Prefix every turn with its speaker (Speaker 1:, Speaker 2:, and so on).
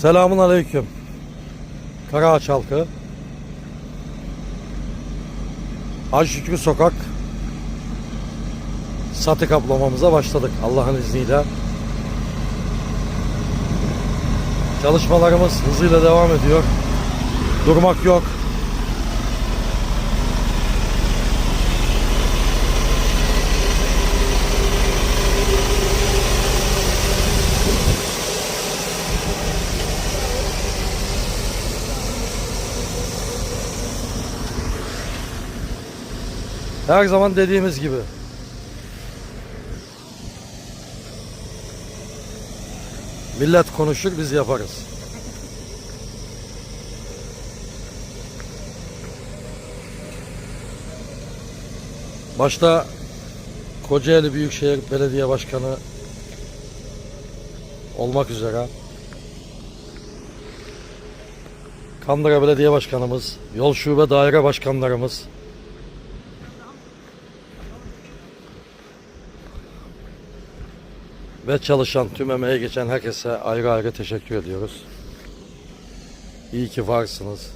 Speaker 1: Selamun Aleyküm. Karaağaç halkı. Hacı Sokak satı kaplamamıza başladık Allah'ın izniyle. Çalışmalarımız hızıyla devam ediyor. Durmak yok. Her zaman dediğimiz gibi. Millet konuşur biz yaparız. Başta Kocaeli Büyükşehir Belediye Başkanı olmak üzere Kandıra Belediye Başkanımız, Yol Şube Daire Başkanlarımız, ve çalışan tüm emeği geçen herkese ayrı ayrı teşekkür ediyoruz. İyi ki varsınız.